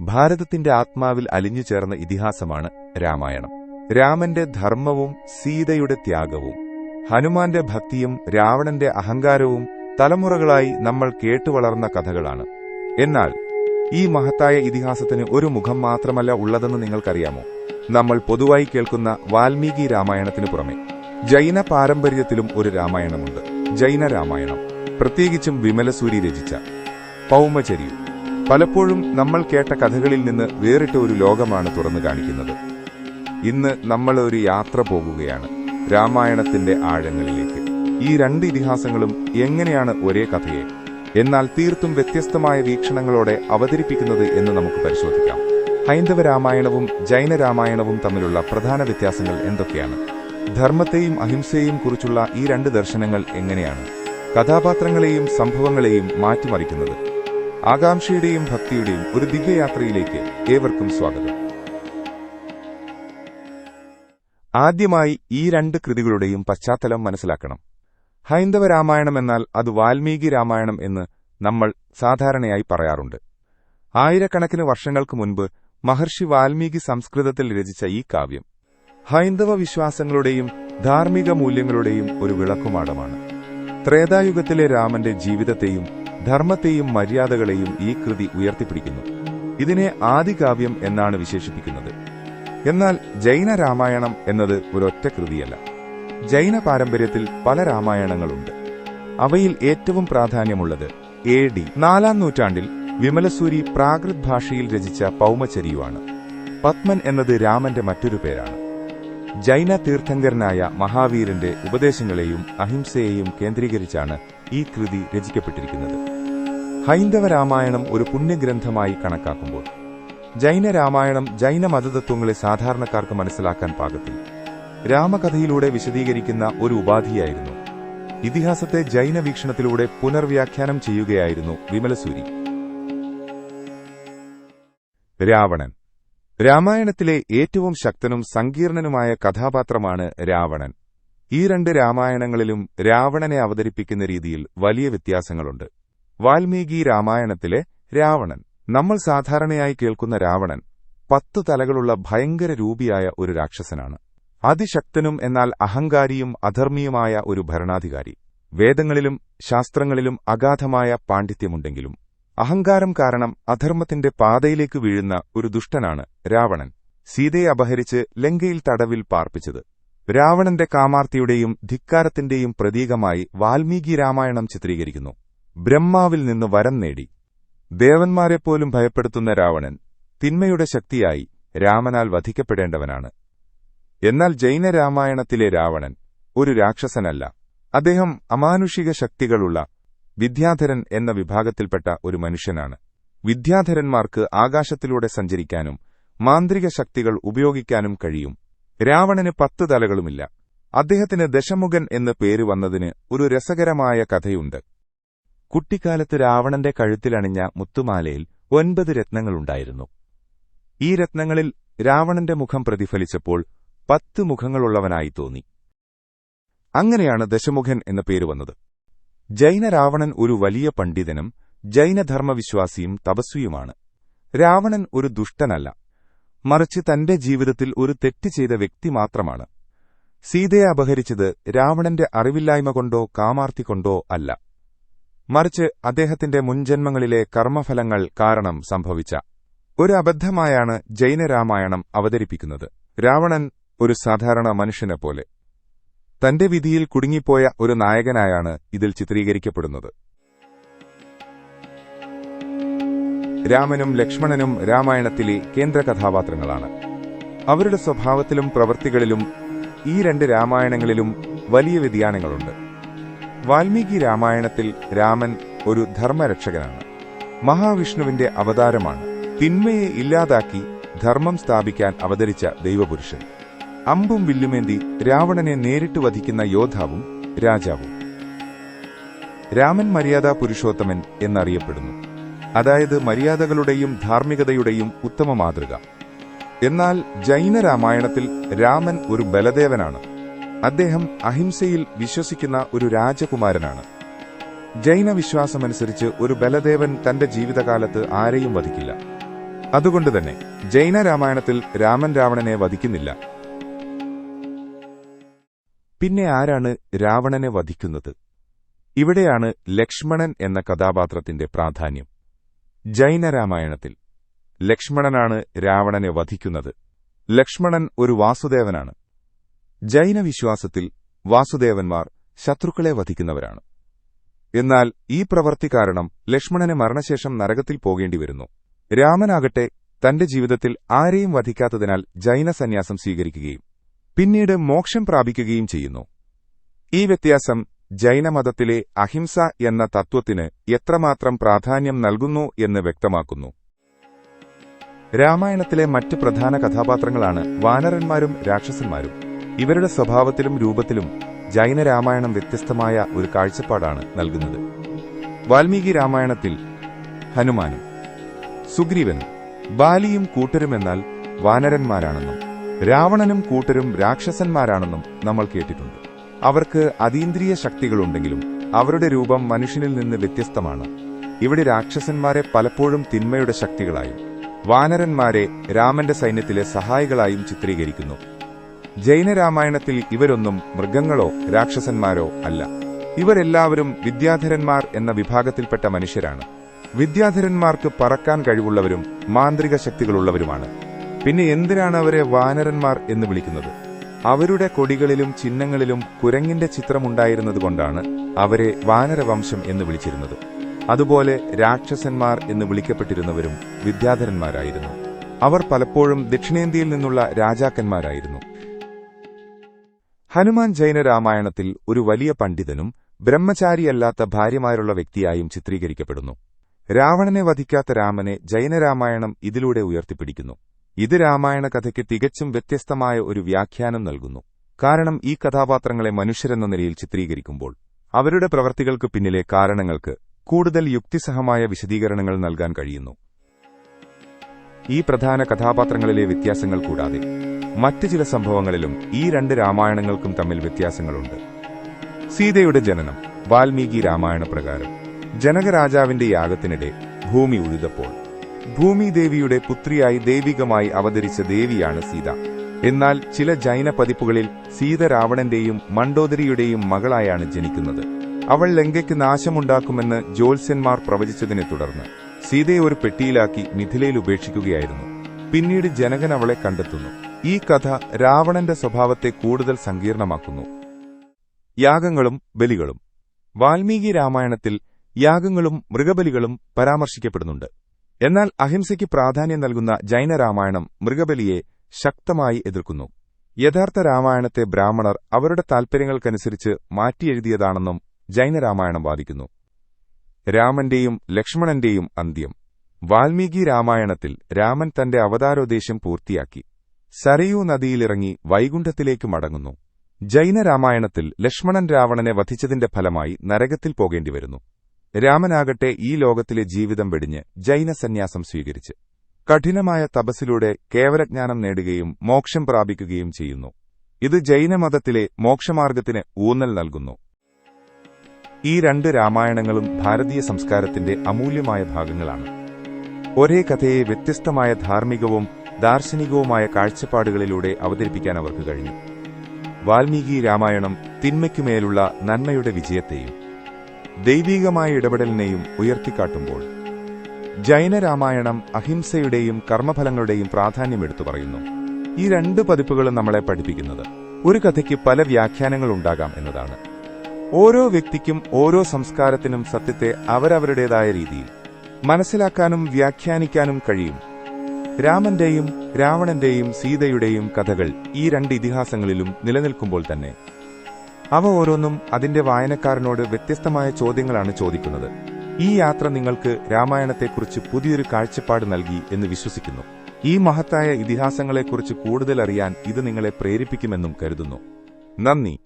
ഭാരതത്തിന്റെ ആത്മാവിൽ അലിഞ്ഞു ചേർന്ന ഇതിഹാസമാണ് രാമായണം. രാമന്റെ ധർമ്മവും സീതയുടെ ത്യാഗവും ഹനുമാന്റെ ഭക്തിയും രാവണന്റെ അഹങ്കാരവും തലമുറകളായി നമ്മൾ കേട്ടുവളർന്ന കഥകളാണ്. എന്നാൽ ഈ മഹത്തായ ഇതിഹാസത്തിന് ഒരു മുഖം മാത്രമല്ല ഉള്ളതെന്ന് നിങ്ങൾക്കറിയാമോ? നമ്മൾ പൊതുവായി കേൾക്കുന്ന വാൽമീകി രാമായണത്തിന് പുറമെ ജൈന പാരമ്പര്യത്തിലും ഒരു രാമായണമുണ്ട്. ജൈന രാമായണം പ്രത്യേകിച്ചും വിമലസൂരി രചിച്ച പൗമചര്യു. പലപ്പോഴും നമ്മൾ കേട്ട കഥകളിൽ നിന്ന് വേറിട്ട ഒരു ലോകമാണ് തുറന്നു കാണിക്കുന്നത്. ഇന്ന് നമ്മൾ ഒരു യാത്ര പോകുകയാണ് രാമായണത്തിന്റെ ആഴങ്ങളിലേക്ക്. ഈ രണ്ട് ഇതിഹാസങ്ങളും എങ്ങനെയാണ് ഒരേ കഥയെ? എന്നാൽ തീർത്തും വ്യത്യസ്തമായ വീക്ഷണങ്ങളോടെ അവതരിപ്പിക്കുന്നത് എന്ന് നമുക്ക് പരിശോധിക്കാം. ഹൈന്ദവ രാമായണവും ജൈന രാമായണവും തമ്മിലുള്ള പ്രധാന വ്യത്യാസങ്ങൾ എന്തൊക്കെയാണ്? ധർമ്മത്തെയും അഹിംസയെയും കുറിച്ചുള്ള ഈ രണ്ട് ദർശനങ്ങൾ എങ്ങനെയാണ്? കഥാപാത്രങ്ങളെയും സംഭവങ്ങളെയും മാറ്റിമറിക്കുന്നത് ആകാംക്ഷയുടെയും ഭക്തിയുടെയും ഒരു ദിവ്യയാത്രയിലേക്ക് ഏവർക്കും സ്വാഗതം. ആദ്യമായി ഈ രണ്ട് കൃതികളുടെയും പശ്ചാത്തലം മനസ്സിലാക്കണം. ഹൈന്ദവ രാമായണം എന്നാൽ അത് വാൽമീകി രാമായണം എന്ന് നമ്മൾ സാധാരണയായി പറയാറുണ്ട്. ആയിരക്കണക്കിന് വർഷങ്ങൾക്ക് മുൻപ് മഹർഷി വാൽമീകി സംസ്കൃതത്തിൽ രചിച്ച ഈ കാവ്യം ഹൈന്ദവ വിശ്വാസങ്ങളുടെയും ധാർമ്മിക മൂല്യങ്ങളുടെയും ഒരു വിളക്കുമാടമാണ്. ത്രേതായുഗത്തിലെ രാമന്റെ ജീവിതത്തെയും ധർമ്മത്തെയും മര്യാദകളെയും ഈ കൃതി ഉയർത്തിപ്പിടിക്കുന്നു. ഇതിനെ ആദികാവ്യം എന്നാണ് വിശേഷിപ്പിക്കുന്നത്. എന്നാൽ ജൈന രാമായണം എന്നത് ഒരൊറ്റ കൃതിയല്ല. ജൈന പാരമ്പര്യത്തിൽ പല രാമായണങ്ങളുണ്ട്. അവയിൽ ഏറ്റവും പ്രാധാന്യമുള്ളത് എ ഡി. നാലാം നൂറ്റാണ്ടിൽ വിമലസൂരി പ്രാകൃത് ഭാഷയിൽ രചിച്ച പൗമചരിയുവാണ് പത്മൻ എന്നത് രാമന്റെ മറ്റൊരു പേരാണ്. ജൈന തീർത്ഥങ്കരനായ മഹാവീരന്റെ ഉപദേശങ്ങളെയും അഹിംസയെയും കേന്ദ്രീകരിച്ചാണ് ഈ കൃതി രചിക്കപ്പെട്ടിരിക്കുന്നത്. ഹൈന്ദവ രാമായണം ഒരു പുണ്യഗ്രന്ഥമായി കണക്കാക്കുമ്പോൾ ജൈന രാമായണം ജൈന മതതത്വങ്ങളെ സാധാരണക്കാർക്ക് മനസ്സിലാക്കാൻ പാകത്തിൽ രാമകഥയിലൂടെ വിശദീകരിക്കുന്ന ഒരു ഉപാധിയായിരുന്നു. ഇതിഹാസത്തെ ജൈന വീക്ഷണത്തിലൂടെ പുനർവ്യാഖ്യാനം ചെയ്യുകയായിരുന്നു വിമലസൂരി. രാവണൻ. രാമായണത്തിലെ ഏറ്റവും ശക്തനും സങ്കീർണനുമായ കഥാപാത്രമാണ് രാവണൻ. ഈ രണ്ട് രാമായണങ്ങളിലും രാവണനെ അവതരിപ്പിക്കുന്ന രീതിയിൽ വലിയ വ്യത്യാസങ്ങളുണ്ട്. വാൽമീകി രാമായണത്തിലെ രാവണൻ. നമ്മൾ സാധാരണയായി കേൾക്കുന്ന രാവണൻ പത്തു തലകളുള്ള ഭയങ്കര രൂപിയായ ഒരു രാക്ഷസനാണ്. അതിശക്തനും എന്നാൽ അഹങ്കാരിയും അധർമ്മിയുമായ ഒരു ഭരണാധികാരി. വേദങ്ങളിലും ശാസ്ത്രങ്ങളിലും അഗാധമായ പാണ്ഡിത്യമുണ്ടെങ്കിലും അഹങ്കാരം കാരണം അധർമ്മത്തിന്റെ പാതയിലേക്ക് വീഴുന്ന ഒരു ദുഷ്ടനാണ് രാവണൻ. സീതയെ അപഹരിച്ച് ലങ്കയിൽ തടവിൽ പാർപ്പിച്ചത്. രാവണന്റെ കാമാർത്തിയുടെയും ധിക്കാരത്തിന്റെയും പ്രതീകമായി വാൽമീകി രാമായണം ചിത്രീകരിക്കുന്നു. ബ്രഹ്മാവിൽ നിന്ന് വരം നേടി. ദേവന്മാരെപ്പോലും ഭയപ്പെടുത്തുന്ന രാവണൻ തിന്മയുടെ ശക്തിയായി രാമനാൽ വധിക്കപ്പെടേണ്ടവനാണ്. എന്നാൽ ജൈന രാമായണത്തിലെ രാവണൻ ഒരു രാക്ഷസനല്ല. അദ്ദേഹം അമാനുഷിക ശക്തികളുള്ള വിദ്യാധരൻ എന്ന വിഭാഗത്തിൽപ്പെട്ട ഒരു മനുഷ്യനാണ്. വിദ്യാധരന്മാർക്ക് ആകാശത്തിലൂടെ സഞ്ചരിക്കാനും മാന്ത്രിക ശക്തികൾ ഉപയോഗിക്കാനും കഴിയും. രാവണന് പത്ത് തലകളുമില്ല. അദ്ദേഹത്തിന് ദശമുഖൻ എന്ന് പേര് വന്നതിന് ഒരു രസകരമായ കഥയുണ്ട്. കുട്ടിക്കാലത്ത് രാവണന്റെ കഴുത്തിലണിഞ്ഞ മുത്തുമാലയിൽ ഒൻപത് രത്നങ്ങളുണ്ടായിരുന്നു. ഈ രത്നങ്ങളിൽ രാവണന്റെ മുഖം പ്രതിഫലിച്ചപ്പോൾ പത്ത് മുഖങ്ങളുള്ളവനായി തോന്നി. അങ്ങനെയാണ് ദശമുഖൻ എന്ന പേര് വന്നത്. ജൈന രാവണൻ ഒരു വലിയ പണ്ഡിതനും ജൈനധർമ്മവിശ്വാസിയും തപസ്വിയുമാണ്. രാവണൻ ഒരു ദുഷ്ടനല്ല. മറിച്ച് തന്റെ ജീവിതത്തിൽ ഒരു തെറ്റ് ചെയ്ത വ്യക്തി മാത്രമാണ്. സീതയെ അപഹരിച്ചത് രാവണന്റെ അറിവില്ലായ്മ കൊണ്ടോ കാമാർത്തി കൊണ്ടോ അല്ല. മറിച്ച് അദ്ദേഹത്തിന്റെ മുൻജന്മങ്ങളിലെ കർമ്മഫലങ്ങൾ കാരണം സംഭവിച്ച ഒരു അബദ്ധമായാണ് ജൈനരാമായണം അവതരിപ്പിക്കുന്നത്. രാവണൻ ഒരു സാധാരണ മനുഷ്യനെ പോലെ തന്റെ വിധിയിൽ കുടുങ്ങിപ്പോയ ഒരു നായകനായാണ് ഇതിൽ ചിത്രീകരിക്കപ്പെടുന്നത്. രാമനും ലക്ഷ്മണനും രാമായണത്തിലെ കേന്ദ്ര കഥാപാത്രങ്ങളാണ്. അവരുടെ സ്വഭാവത്തിലും പ്രവൃത്തികളിലും ഈ രണ്ട് രാമായണങ്ങളിലും വലിയ വ്യതിയാനങ്ങളുണ്ട്. വാൽമീകി രാമായണത്തിൽ രാമൻ ഒരു ധർമ്മരക്ഷകനാണ്. മഹാവിഷ്ണുവിന്റെ അവതാരമാണ്. തിന്മയെ ഇല്ലാതാക്കി ധർമ്മം സ്ഥാപിക്കാൻ അവതരിച്ച ദൈവപുരുഷൻ. അമ്പും വില്ലുമേന്തി രാവണനെ നേരിട്ട് വധിക്കുന്ന യോദ്ധാവും രാജാവും. രാമൻ മര്യാദാ പുരുഷോത്തമൻ എന്നറിയപ്പെടുന്നു. അതായത് മര്യാദകളുടെയും ധാർമ്മികതയുടെയും ഉത്തമ മാതൃക. എന്നാൽ ജൈന രാമായണത്തിൽ രാമൻ ഒരു ബലദേവനാണ്. അദ്ദേഹം അഹിംസയിൽ വിശ്വസിക്കുന്ന ഒരു രാജകുമാരനാണ്. ജൈന വിശ്വാസമനുസരിച്ച് ഒരു ബലദേവൻ തന്റെ ജീവിതകാലത്ത് ആരെയും വധിക്കില്ല. അതുകൊണ്ട് തന്നെ ജൈന രാമായണത്തിൽ രാമൻ രാവണനെ വധിക്കുന്നില്ല. പിന്നെ ആരാണ് രാവണനെ വധിക്കുന്നത്? ഇവിടെയാണ് ലക്ഷ്മണൻ എന്ന കഥാപാത്രത്തിന്റെ പ്രാധാന്യം. ജൈന രാമായണത്തിൽ ലക്ഷ്മണനാണ് രാവണനെ വധിക്കുന്നത്. ലക്ഷ്മണൻ ഒരു വാസുദേവനാണ്. ജൈന വിശ്വാസത്തിൽ വാസുദേവന്മാർ ശത്രുക്കളെ വധിക്കുന്നവരാണ്. എന്നാൽ ഈ പ്രവൃത്തി കാരണം ലക്ഷ്മണന് മരണശേഷം നരകത്തിൽ പോകേണ്ടി വരുന്നു രാമനാകട്ടെ തന്റെ ജീവിതത്തിൽ ആരെയും വധിക്കാത്തതിനാൽ ജൈന സന്യാസം സ്വീകരിക്കുകയും പിന്നീട് മോക്ഷം പ്രാപിക്കുകയും ചെയ്യുന്നു. ഈ വ്യത്യാസം ജൈനമതത്തിലെ അഹിംസ എന്ന തത്വത്തിന് എത്രമാത്രം പ്രാധാന്യം നൽകുന്നു എന്ന് വ്യക്തമാക്കുന്നു. രാമായണത്തിലെ മറ്റ് പ്രധാന കഥാപാത്രങ്ങളാണ് വാനരന്മാരും രാക്ഷസന്മാരും. ഇവരുടെ സ്വഭാവത്തിലും രൂപത്തിലും ജൈന രാമായണം വ്യത്യസ്തമായ ഒരു കാഴ്ചപ്പാടാണ് നൽകുന്നത്. വാൽമീകി രാമായണത്തിൽ ഹനുമാനും സുഗ്രീവനും ബാലിയും കൂട്ടരും എന്നാൽ വാനരന്മാരാണെന്നും രാവണനും കൂട്ടരും രാക്ഷസന്മാരാണെന്നും നമ്മൾ കേട്ടിട്ടുണ്ട്. അവർക്ക് അതീന്ദ്രിയ ശക്തികളുണ്ടെങ്കിലും അവരുടെ രൂപം മനുഷ്യനിൽ നിന്ന് വ്യത്യസ്തമാണ്. ഇവിടെ രാക്ഷസന്മാരെ പലപ്പോഴും തിന്മയുടെ ശക്തികളായും വാനരന്മാരെ രാമന്റെ സൈന്യത്തിലെ സഹായികളായും ചിത്രീകരിക്കുന്നു. ജൈനരാമായണത്തിൽ ഇവരൊന്നും മൃഗങ്ങളോ രാക്ഷസന്മാരോ അല്ല. ഇവരെല്ലാവരും വിദ്യാധരന്മാർ എന്ന വിഭാഗത്തിൽപ്പെട്ട മനുഷ്യരാണ്. വിദ്യാധരന്മാർക്ക് പറക്കാൻ കഴിവുള്ളവരും മാന്ത്രിക ശക്തികളുള്ളവരുമാണ്. പിന്നെ എന്തിനാണ് അവരെ വാനരന്മാർ എന്ന് വിളിക്കുന്നത്? അവരുടെ കൊടികളിലും ചിഹ്നങ്ങളിലും കുരങ്ങിന്റെ ചിത്രമുണ്ടായിരുന്നതുകൊണ്ടാണ് അവരെ വാനരവംശം എന്ന് വിളിച്ചിരുന്നത്. അതുപോലെ രാക്ഷസന്മാർ എന്ന് വിളിക്കപ്പെട്ടിരുന്നവരും വിദ്യാധരന്മാരായിരുന്നു. അവർ പലപ്പോഴും ദക്ഷിണേന്ത്യയിൽ നിന്നുള്ള രാജാക്കന്മാരായിരുന്നു. ഹനുമാൻ ജൈന രാമായണത്തിൽ ഒരു വലിയ പണ്ഡിതനും ബ്രഹ്മചാരിയല്ലാത്ത ഭാര്യമാരുള്ള വ്യക്തിയായും ചിത്രീകരിക്കപ്പെടുന്നു. രാവണനെ വധിക്കാത്ത രാമനെ ജൈനരാമായണം ഇതിലൂടെ ഉയർത്തിപ്പിടിക്കുന്നു. ഇത് രാമായണ കഥയ്ക്ക് തികച്ചും വ്യത്യസ്തമായ ഒരു വ്യാഖ്യാനം നൽകുന്നു. കാരണം ഈ കഥാപാത്രങ്ങളെ മനുഷ്യരെന്ന നിലയിൽ ചിത്രീകരിക്കുമ്പോൾ അവരുടെ പ്രവർത്തികൾക്ക് പിന്നിലെ കാരണങ്ങൾക്ക് കൂടുതൽ യുക്തിസഹമായ വിശദീകരണങ്ങൾ നൽകാൻ കഴിയുന്നു. ഈ പ്രധാന കഥാപാത്രങ്ങളിലെ വ്യത്യാസങ്ങൾ കൂടാതെ മറ്റ് ചില സംഭവങ്ങളിലും ഈ രണ്ട് രാമായണങ്ങൾക്കും തമ്മിൽ വ്യത്യാസങ്ങളുണ്ട്. സീതയുടെ ജനനം വാൽമീകി രാമായണ പ്രകാരം ജനകരാജാവിന്റെ യാഗത്തിനിടെ ഭൂമി ഉഴുതപ്പോൾ. ഭൂമിദേവിയുടെ പുത്രിയായി ദൈവികമായി അവതരിച്ച ദേവിയാണ് സീത. എന്നാൽ ചില ജൈന പതിപ്പുകളിൽ സീത രാവണന്റെയും മണ്ടോദരിയുടെയും മകളായാണ് ജനിക്കുന്നത്. അവൾ ലങ്കയ്ക്ക് നാശമുണ്ടാക്കുമെന്ന് ജ്യോത്സ്യന്മാർ പ്രവചിച്ചതിനെ തുടർന്ന് സീതയെ ഒരു പെട്ടിയിലാക്കി മിഥിലയിൽ ഉപേക്ഷിക്കുകയായിരുന്നു. പിന്നീട് ജനകൻ അവളെ കണ്ടെത്തുന്നു. ഈ കഥ രാവണന്റെ സ്വഭാവത്തെ കൂടുതൽ സങ്കീർണമാക്കുന്നു. യാഗങ്ങളും ബലികളും. വാൽമീകി രാമായണത്തിൽ യാഗങ്ങളും മൃഗബലികളും പരാമർശിക്കപ്പെടുന്നുണ്ട്. എന്നാൽ അഹിംസയ്ക്ക് പ്രാധാന്യം നൽകുന്ന ജൈന രാമായണം മൃഗബലിയെ ശക്തമായി എതിർക്കുന്നു. യഥാർത്ഥ രാമായണത്തെ ബ്രാഹ്മണർ അവരുടെ താൽപര്യങ്ങൾക്കനുസരിച്ച് മാറ്റിയെഴുതിയതാണെന്നും ജൈന രാമായണം വാദിക്കുന്നു. രാമന്റെയും ലക്ഷ്മണന്റെയും അന്ത്യം. വാൽമീകി രാമായണത്തിൽ രാമൻ തന്റെ അവതാരോദ്ദേശ്യം പൂർത്തിയാക്കി. സരയൂ നദിയിലിറങ്ങി വൈകുണ്ഠത്തിലേക്ക് മടങ്ങുന്നു. ജൈനരാമായണത്തിൽ ലക്ഷ്മണൻ രാവണനെ വധിച്ചതിന്റെ ഫലമായി നരകത്തിൽ പോകേണ്ടിവരുന്നു രാമനാകട്ടെ ഈ ലോകത്തിലെ ജീവിതം വെടിഞ്ഞ് ജൈനസന്യാസം സ്വീകരിച്ച്. കഠിനമായ തപസ്സിലൂടെ കേവലജ്ഞാനം നേടുകയും മോക്ഷം പ്രാപിക്കുകയും ചെയ്യുന്നു. ഇത് ജൈനമതത്തിലെ മോക്ഷമാർഗത്തിന് ഊന്നൽ നൽകുന്നു. ഈ രണ്ട് രാമായണങ്ങളും ഭാരതീയ സംസ്കാരത്തിന്റെ അമൂല്യമായ ഭാഗങ്ങളാണ്. ഒരേ കഥയെ വ്യത്യസ്തമായ ധാർമ്മികവും ദാർശനികവുമായ കാഴ്ചപ്പാടുകളിലൂടെ അവതരിപ്പിക്കാൻ അവർക്ക് കഴിഞ്ഞു. വാൽമീകി രാമായണം തിന്മയ്ക്കുമേലുള്ള നന്മയുടെ വിജയത്തെയും ദൈവീകമായ ഇടപെടലിനെയും ഉയർത്തിക്കാട്ടുമ്പോൾ ജൈന രാമായണം അഹിംസയുടെയും കർമ്മഫലങ്ങളുടെയും പ്രാധാന്യം എടുത്തു പറയുന്നു. ഈ രണ്ട് പതിപ്പുകളും നമ്മളെ പഠിപ്പിക്കുന്നത് ഒരു കഥയ്ക്ക് പല വ്യാഖ്യാനങ്ങൾ ഉണ്ടാകാം എന്നതാണ്. ഓരോ വ്യക്തിക്കും ഓരോ സംസ്കാരത്തിനും സത്യത്തെ അവരവരുടേതായ രീതിയിൽ മനസ്സിലാക്കാനും വ്യാഖ്യാനിക്കാനും കഴിയും രാമന്റെയും രാവണന്റെയും സീതയുടെയും കഥകൾ ഈ രണ്ട് ഇതിഹാസങ്ങളിലും നിലനിൽക്കുമ്പോൾ തന്നെ. അവ ഓരോന്നും അതിന്റെ വായനക്കാരനോട് വ്യത്യസ്തമായ ചോദ്യങ്ങളാണ് ചോദിക്കുന്നത്. ഈ യാത്ര നിങ്ങൾക്ക് രാമായണത്തെക്കുറിച്ച് പുതിയൊരു കാഴ്ചപ്പാട് നൽകി എന്ന് വിശ്വസിക്കുന്നു. ഈ മഹത്തായ ഇതിഹാസങ്ങളെക്കുറിച്ച് കൂടുതൽ അറിയാൻ ഇത് നിങ്ങളെ പ്രേരിപ്പിക്കുമെന്നും കരുതുന്നു. നന്ദി.